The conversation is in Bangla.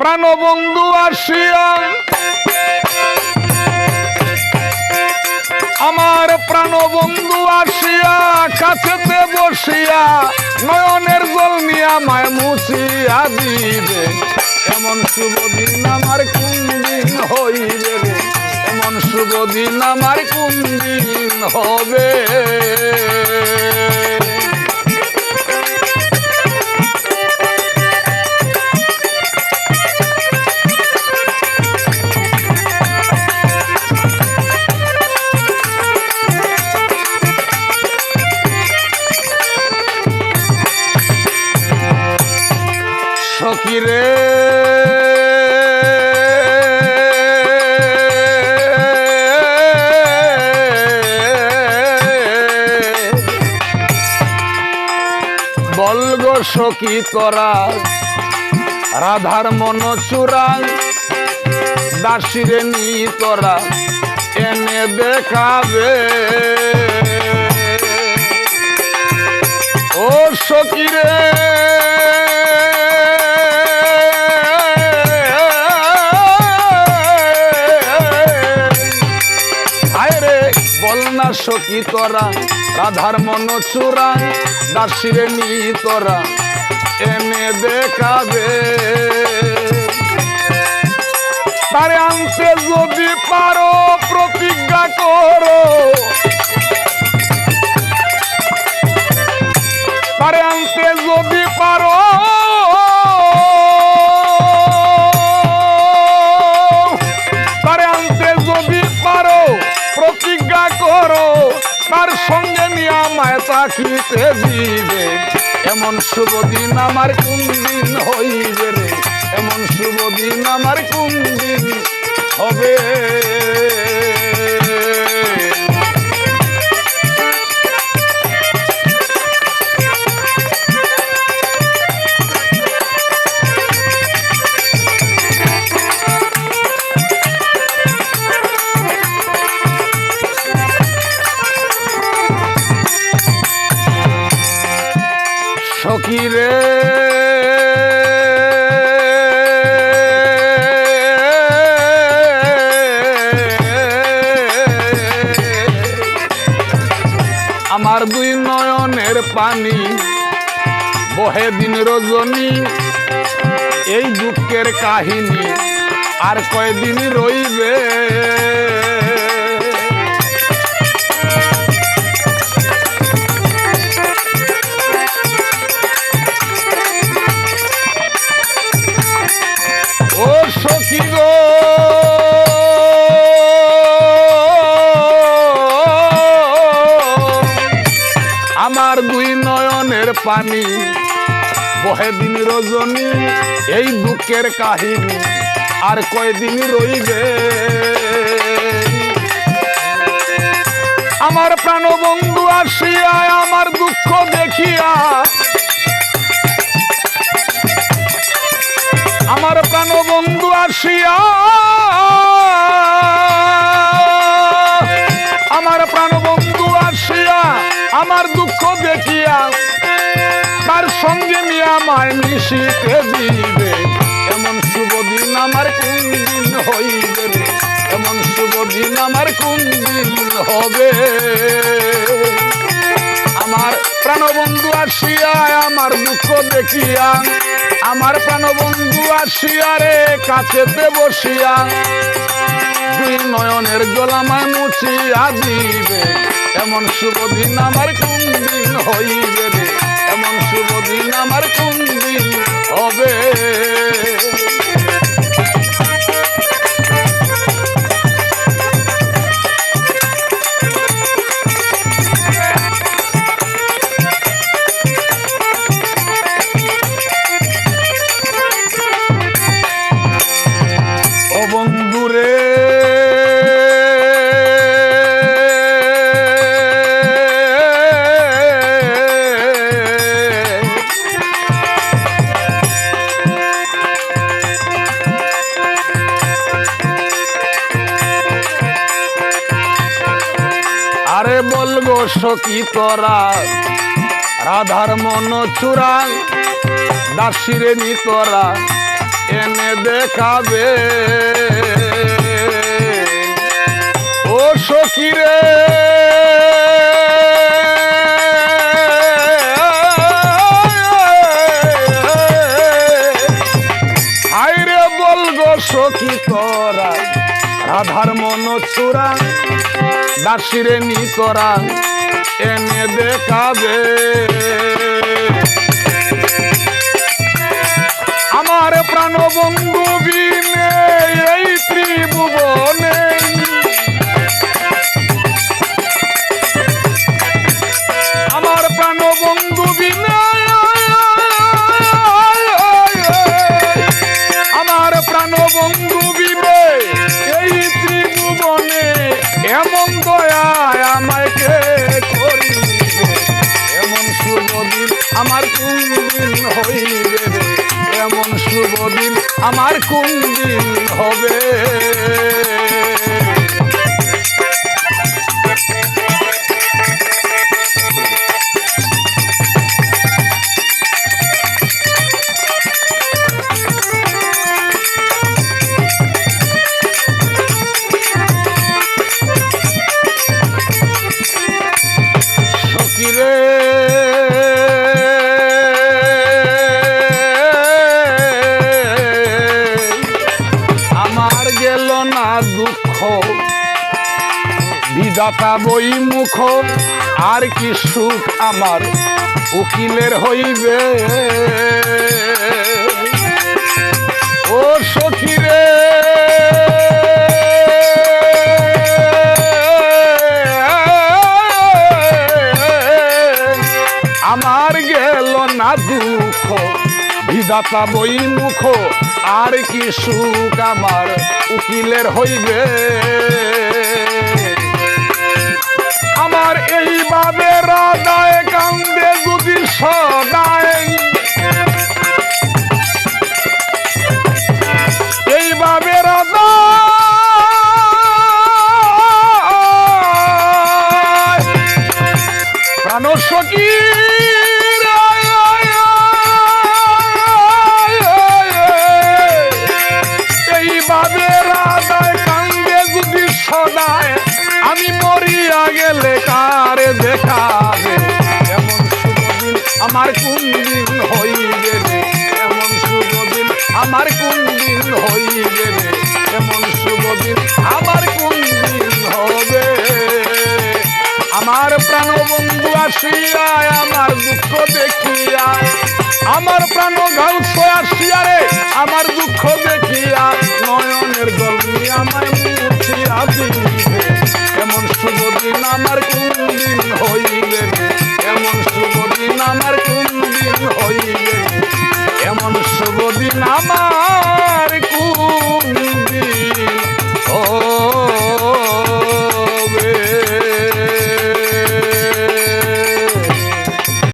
প্রাণবন্ধু আসিয়া আমার প্রাণবন্ধু আসিয়া কাছেতে বসিয়া নয়নের জল নিয়া মায় মুছিয়া দিবে। এমন শুভ দিন আমার কোন দিন হইবে এমন শুভ দিন আমার কোন দিন হবে? সকিরে বলগ সখী তোরা, রাধার মন চূড়াং দাসিরে নি তোরা, এনে দেখাবে। ও সকিরে আরে সখী তোরা? রাধার মন চূড়াং দাসিরে নি তোরা। এনে দেখাবে। তারে আনতে যদি পারো, প্রতিজ্ঞা করো। তারে আনতে যদি পারো তাকিতে দিবে এমন শুভ দিন আমার কোন দিন হইবে রে? এমন শুভ দিন আমার কোন দিন হবে? দুই নয়নের পানি বহে দিন রজনী এই দুঃখের কাহিনী আর কয়দিন রইবে? আমার দুই নয়নের পানি। বহে দিন রজনী, এই দুঃখের কাহিনী আর কয়দিন রইবে? আমার প্রাণবন্ধু আসিয়া, আমার দুঃখ দেখিয়া, আমার প্রাণবন্ধু আসিয়া আমার দুঃখ দেখিয়া, তার সঙ্গে নিয়ে আমায় মিশিতে দিবে। এমন শুভ দিন আমার কোন দিন হইবে এমন শুভ দিন আমার কোন দিন হবে। আমার প্রাণবন্ধু আসিয়া, আমার দুঃখ দেখিয়া, আমার প্রাণবন্ধু আসিয়া রে, কাছেতে বসিয়া, দুই নয়নের জলামায় মুছিয়া দিবে। এমন শুভ দিন আমার কোন দিন হইবে রে? এমন শুভ দিন আমার কোন দিন হবে সখী তোরা রাধার মন চূড়াং দাসিরে নি তোরা এনে দেখাবে। ও সকিরে আইরে বল সখী তোরা রাধার মন চূড়া দাসিরে নি তোরা এনে দেখাবে। আমার প্রাণ বন্ধু বিনে, এই ত্রিভুবনে। আমার প্রাণ বন্ধু বিনে, আমার প্রাণ আমার কোন দিন হইবে এমন শুভ দিন আমার কোন দিন হবে? দুঃখ বিদাতা বই মুখ আর কি সুখ আমার উকিলের হইবে। ও সখিরে বিধাতা বই মুখ, আর কি সুখ আমার উকিলের হইবে? আমার এইভাবে রাধায় কান্দে যদি সদায়। এইভাবে এইভাবে রাধায় কান্দে যদি সদায়, আমি মরিয়া গেলে কারে দেখাবে? এমন শুভ আমার কোন দিন হইবে রে। এমন শুভ আমার কোন দিন হইবে রে। এমন শুভ দিন আমার কোন আমার প্রাণবন্ধু আসিয়ায়, আমার দুঃখ দেখিয়ায় আমার প্রাণ ঘাউস আসিয়া রে, আমার দুঃখ দেখিয়া। নয়নের গল্পি আমার মুছিয়া দিবে এমন শুভ দিন আমার কুন্দিন হইলে এমন শুভ দিন আমার কুন্দিন হইলে এমন শুভ দিন আমার